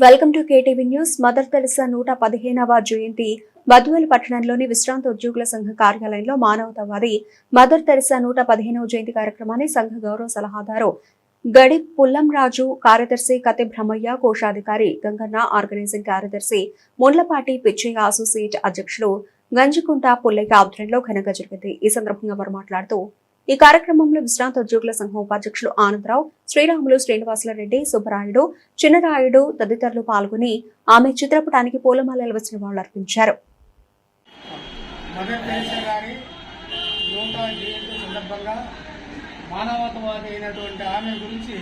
Welcome to KTV news. Mother Teresa నూట పదిహేనవ జయంతి మధువల్ పట్టణంలోని విశ్రాంత ఉద్యోగుల సంఘ కార్యాలయంలో మానవతావాది మదర్ తెరిసా నూట పదిహేనవ జయంతి కార్యక్రమాన్ని సంఘ గౌరవ సలహాదారు గడి పుల్లంరాజు కార్యదర్శి కతి బ్రహ్మయ్య కోశాధికారి గంగన్న ఆర్గనైజింగ్ కార్యదర్శి ముండ్లపాటి పిచ్చయ్య అసోసియేట్ అధ్యక్షులు గంజికుంట పుల్లయ్య ఆధ్వర్యంలో ఘనంగా జరిగింది. ఈ సందర్భంగా వారు మాట్లాడుతూ ఈ కార్యక్రమంలో విశ్రాంత ఉద్యోగుల సంఘం ఉపాధ్యక్షులు ఆనందరావు శ్రీరాములు శ్రీనివాసులరెడ్డి సుబ్బరాయుడు చిన్నరాయుడు తదితరులు పాల్గొని ఆమె చిత్రపటానికి పూలమాలలు వచ్చిన వాళ్ళు అర్పించారు. అయినటువంటి ఆమె గురించి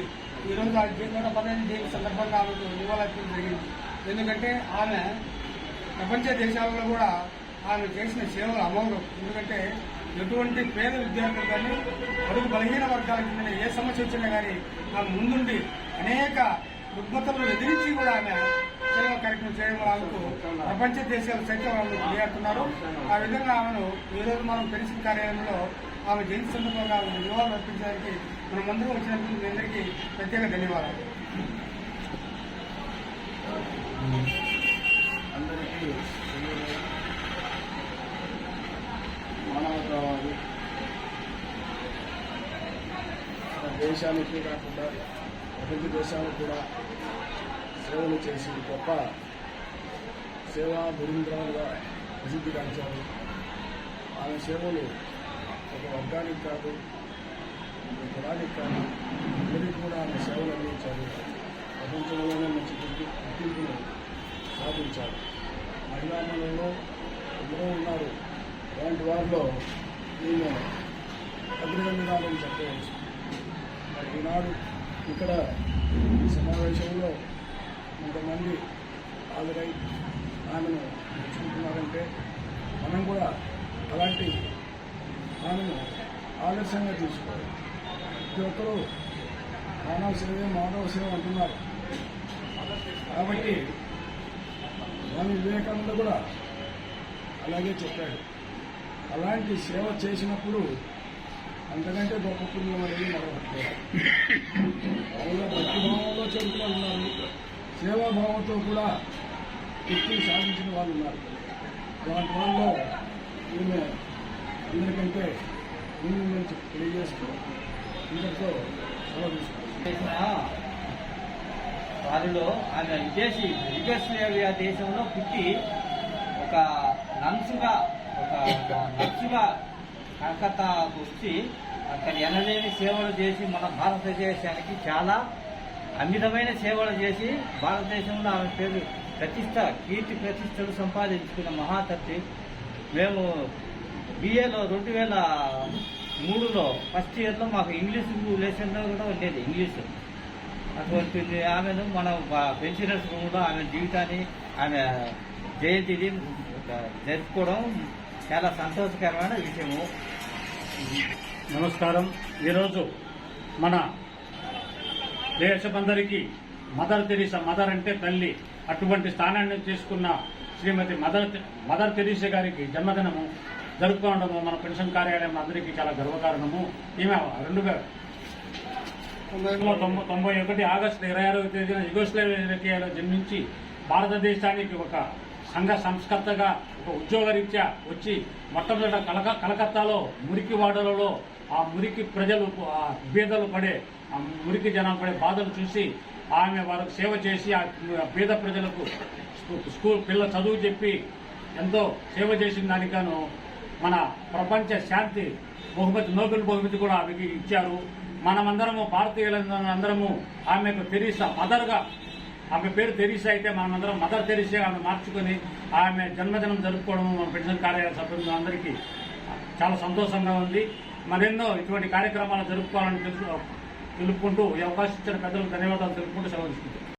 ఈరోజు ఆ నూట జయంతి సందర్భంగా ఆమెకు జరిగింది. ఎందుకంటే ఆమె ప్రపంచ దేశాలలో కూడా ఆమె చేసిన సేవలు అమౌరు ఎందుకంటే ఎటువంటి పేద విద్యార్థులు కానీ బడుగు బలహీన వర్గాలకు చెందిన ఏ సమస్య వచ్చినా కానీ ఆమె ముందుండి అనేక రుగ్మతలను ఎదిరించి కూడా ఆమె సేవా కార్యక్రమం చేయడం వల్ల ప్రపంచ దేశాలు సైతం వాళ్ళు కొనియాడుతున్నారు ఆ విధంగా ఆమెను ఈ రోజు మనం పెన్షన్ కార్యాలయంలో ఆమె జయంతి సందర్భంగా ఆమెను నివాళులు అర్పించడానికి మనం అందరం వచ్చినందుకు మీ అందరికీ ప్రత్యేక ధన్యవాదాలు అందరికీ మానవతావాది మన దేశానికి కాకుండా ప్రపంచ దేశాలకు కూడా సేవలు చేసి గొప్ప సేవా గురింద్రాలుగా ప్రసిద్ధిగాంచారు ఆమె సేవలు ఒక వర్గానికి కాదు ఒక కులానికి కాదు అందరికీ కూడా ఆమె సేవలు అందించారు. ప్రపంచంలోనే మంచి గుర్తింపును సాధించారు. మహిళామణుల్లో ఎందరో ఉన్నారు. అలాంటి వారిలో నేను అగ్రగణ్యురాలని చెప్పవచ్చు. ఈనాడు ఇక్కడ ఈ సమావేశంలో కొంతమంది హాజరై ఆమెను మెచ్చుకుంటున్నారంటే మనం కూడా అలాంటి ఆమెను ఆదర్శంగా తీసుకోవాలి ప్రతి ఒక్కరూ మానవ సేవే మానవ సేవ అంటున్నారు. కాబట్టి స్వామి వివేకానంద కూడా అలాగే చెప్పాడు. అలాంటి సేవ చేసినప్పుడు అంతకంటే గొప్ప పుణ్యం అనేది మరొకట్లేదు భక్తిభావంలో చెబుతూ ఉన్నారు. సేవాభావంతో కూడా వృత్తి సాధించిన వాళ్ళు ఉన్నారు. అలాంటి వాళ్ళలో ఈమె అందరికంటే ముందు నుంచి తెలియజేస్తూ ఇంతటితో వారిలో ఆమె విదేశీ యుగస్లేవియా దేశంలో పుట్టి ఒక నన్సుగా ఒక నర్సుగా కలకత్తాకు వచ్చి అక్కడ ఎనలేని సేవలు చేసి మన భారతదేశానికి చాలా అమితమైన సేవలు చేసి భారతదేశంలో ఆమె పేరు ప్రతిష్ట కీర్తి ప్రతిష్టలు సంపాదించుకున్న మహాతత్తి. మేము బిఏలో రెండు వేల మూడులో ఫస్ట్ ఇయర్లో మాకు ఇంగ్లీష్ లెసన్లో కూడా ఉండేది ఇంగ్లీష్ అటువంటి ఆమెను మనం పెన్షనర్స్ కూడా ఆమె జీవితాన్ని ఆమె జయంతిని జరుపుకోవడం చాలా సంతోషకరమైన విషయము. నమస్కారం. ఈరోజు మన దేశమందరికీ మదర్ తెరీసా మదర్ అంటే తల్లి అటువంటి స్థానాన్ని తీసుకున్న శ్రీమతి మదర్ మదర్ తెరీసా గారికి జన్మదినము జరుపుకోవడము మన పెన్షన్ కార్యాలయం అందరికీ చాలా గర్వకారణము. ఈమె రెండు వేల తొంభై తొంభై ఒకటి ఆగస్టు ఇరవై ఆరవ తేదీన యుగోస్లేవియాలో జన్మించి భారతదేశానికి ఒక సంఘ సంస్కర్తగా ఒక ఉద్యోగరీత్యా వచ్చి మొట్టమొదట కలక కలకత్తాలో మురికి వాడలలో ఆ మురికి ప్రజలు ఆ బీదలు పడే ఆ మురికి జనం పడే బాధలు చూసి ఆమె వారికి సేవ చేసి ఆ బీద ప్రజలకు స్కూల్ పిల్ల చదువు చెప్పి ఎంతో సేవ చేసిన దానికను మన ప్రపంచ శాంతి బహుమతి నోబెల్ బహుమతి కూడా ఆమెకి ఇచ్చారు. మనమందరము భారతీయులందరము ఆమెకు తెరీసా మదర్గా ఆమె పేరు తెరీసా అయితే మనమందరం మదర్ తెరీసా ఆమె మార్చుకొని ఆమె జన్మదినం జరుపుకోవడం మన పెన్షన్ కార్యాలయ సభ్యులు అందరికీ చాలా సంతోషంగా ఉంది. మరెన్నో ఇటువంటి కార్యక్రమాలు జరుపుకోవాలని తెలుసు తెలుపుకుంటూ ఈ అవకాశం ఇచ్చిన పెద్దలకు ధన్యవాదాలు తెలుపుకుంటూ సెలవు